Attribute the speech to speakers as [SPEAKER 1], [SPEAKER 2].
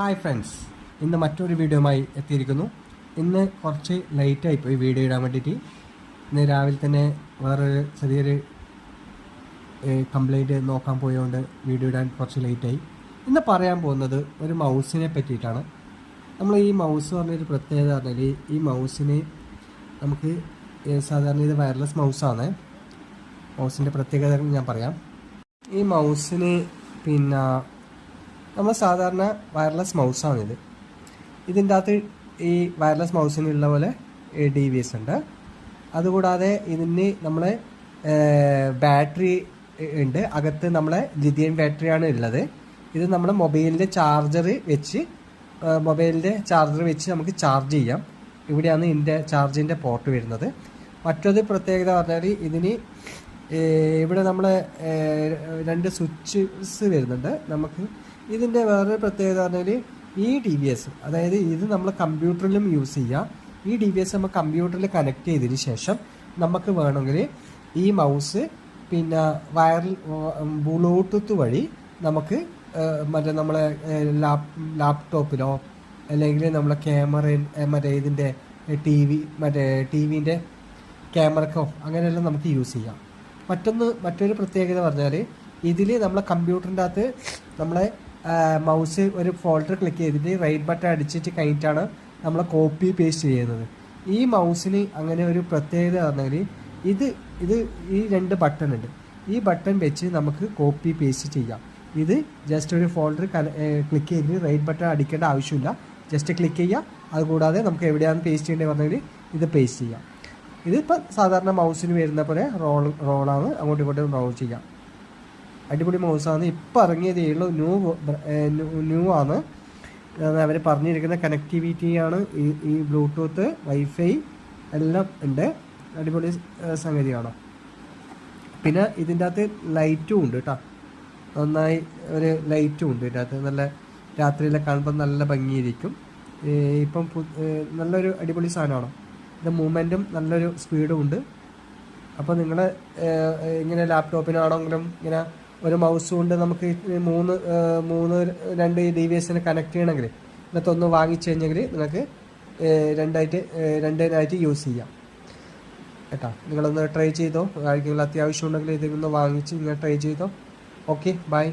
[SPEAKER 1] Hi friends ഇന്ന് മറ്റൊരു വീഡിയോയുമായി എത്തിയിരിക്കുന്നു. ഇന്ന് കുറച്ച് ലേറ്റായി പോയി വീഡിയോ ഇടാൻ വേണ്ടിയിട്ട്. ഇന്ന് രാവിലെ തന്നെ വേറൊരു ചെറിയൊരു കംപ്ലൈന്റ് നോക്കാൻ പോയതുകൊണ്ട് വീഡിയോ ഇടാൻ കുറച്ച് ലേറ്റായി ഇന്ന് പറയാൻ പോകുന്നത് ഒരു മൗസിനെ പറ്റിയിട്ടാണ്. നമ്മൾ ഈ മൗസ് പറഞ്ഞൊരു പ്രത്യേകത പറഞ്ഞാൽ ഈ മൗസിന് നമുക്ക് സാധാരണ ഇത് വയർലെസ് മൗസാണ് മൗസിന്റെ പ്രത്യേകത ഞാൻ പറയാം. ഈ മൗസിന് പിന്നെ നമ്മൾ സാധാരണ വയർലെസ് മൗസാണിത് ഇതിന്റെ അകത്ത് ഈ വയർലെസ് മൗസിനുള്ള പോലെ ഡി വി എസ് ഉണ്ട്. അതുകൂടാതെ ഇതിന് നമ്മളെ ബാറ്ററി ഉണ്ട്. അകത്ത് നമ്മളെ ലിഥിയം ബാറ്ററിയാണ് ഉള്ളത്. ഇത് നമ്മുടെ മൊബൈലിന്റെ ചാർജർ വെച്ച് മൊബൈലിന്റെ ചാർജർ വെച്ച് നമുക്ക് ചാർജ് ചെയ്യാം. ഇവിടെയാണ് ഇതിന്റെ ചാർജിന്റെ പോർട്ട് വരുന്നത്. മറ്റൊരു പ്രത്യേകത പറഞ്ഞാൽ ഇതിന് ഇവിടെ നമ്മൾ രണ്ട് സ്വിച്ചസ് വരുന്നുണ്ട്. നമുക്ക് ഇതിന്റെ വേറൊരു പ്രത്യേകത പറഞ്ഞാൽ ഈ ഡി വി എസ് അതായത് ഇത് നമ്മൾ കമ്പ്യൂട്ടറിലും യൂസ് ചെയ്യാം. ഈ ഡി വി എസ് നമ്മൾ കമ്പ്യൂട്ടറിൽ കണക്ട് ചെയ്തതിന് ശേഷം നമുക്ക് വേണമെങ്കിൽ ഈ മൗസ് പിന്നെ വയർ ബ്ലൂടൂത്ത് വഴി നമുക്ക് മറ്റേ നമ്മളെ ലാപ് ലാപ്ടോപ്പിലോ അല്ലെങ്കിൽ നമ്മളെ ക്യാമറ മറ്റേ ഇതിന്റെ ടി വി മറ്റേ ടി വിന്റെ ക്യാമറക്കോ അങ്ങനെയെല്ലാം നമുക്ക് യൂസ് ചെയ്യാം. മറ്റൊന്ന് മറ്റൊരു പ്രത്യേകത പറഞ്ഞാൽ ഇതിൽ നമ്മളെ കമ്പ്യൂട്ടറിന്റെ അകത്ത് നമ്മളെ മൗസ് ഒരു ഫോൾഡർ ക്ലിക്ക് ചെയ്തിട്ട് റൈറ്റ് ബട്ടൺ അടിച്ചിട്ട് കഴിഞ്ഞിട്ടാണ് നമ്മൾ കോപ്പി പേസ്റ്റ് ചെയ്യുന്നത്. ഈ മൗസിന് അങ്ങനെ ഒരു പ്രത്യേകത പറഞ്ഞാൽ ഇത് ഇത് ഈ രണ്ട് ബട്ടൺ ഉണ്ട്. ഈ ബട്ടൺ വെച്ച് നമുക്ക് കോപ്പി പേസ്റ്റ് ചെയ്യാം. ഇത് ജസ്റ്റ് ഒരു ഫോൾഡർ ക്ലിക്ക് ചെയ്തിട്ട് റൈറ്റ് ബട്ടൺ അടിക്കേണ്ട ആവശ്യമില്ല. ജസ്റ്റ് ക്ലിക്ക് ചെയ്യുക അതുകൂടാതെ നമുക്ക് എവിടെയാണ് പേസ്റ്റ് ചെയ്യേണ്ടത് പറഞ്ഞാൽ ഇത് പേസ്റ്റ് ചെയ്യാം. ഇതിപ്പോൾ സാധാരണ മൗസിന് വരുന്ന പോലെ റോൾ റോളാണ് അങ്ങോട്ടും ഇങ്ങോട്ടും റോൾ ചെയ്യാം. അടിപൊളി മൗസാണ് ഇപ്പോൾ ഇറങ്ങിയതേ ഉള്ളൂ. ന്യൂ ന്യൂ ആണ്. അവർ പറഞ്ഞിരിക്കുന്ന കണക്ടിവിറ്റിയാണ് ഈ ഈ ബ്ലൂടൂത്ത് വൈഫൈ എല്ലാം ഉണ്ട്. അടിപൊളി സംഗതിയാണ് പിന്നെ ഇതിന്റെ അകത്ത് ലൈറ്റും ഉണ്ട് കേട്ടോ നന്നായി ഒരു ലൈറ്റും ഉണ്ട് ഇതിന്റെ അകത്ത്. നല്ല രാത്രിയിലെ കാണുമ്പോൾ നല്ല ഭംഗിയിരിക്കും ഇപ്പം നല്ലൊരു അടിപൊളി സാധനമാണ്. ഇത് മൂവ്മെന്റും നല്ലൊരു സ്പീഡും ഉണ്ട്. അപ്പോൾ നിങ്ങൾ ഇങ്ങനെ ലാപ്ടോപ്പിനാണെങ്കിലും ഇങ്ങനെ ഒരു മൗസ് കൊണ്ട് നമുക്ക് മൂന്ന് മൂന്ന് രണ്ട് ഡി വി എസിനെ കണക്ട് ചെയ്യണമെങ്കിൽ ഇന്നത്തെ ഒന്ന് വാങ്ങിച്ചു കഴിഞ്ഞെങ്കിൽ നിങ്ങൾക്ക് രണ്ടായിട്ട് രണ്ടിനായിട്ട് യൂസ് ചെയ്യാം. കേട്ടോ? നിങ്ങളൊന്ന് ട്രൈ ചെയ്തോ? ആർക്കെങ്കിലും അത്യാവശ്യം ഉണ്ടെങ്കിൽ ഇതിൽ നിന്ന് വാങ്ങിച്ച് നിങ്ങൾ ട്രൈ ചെയ്തോ? Okay bye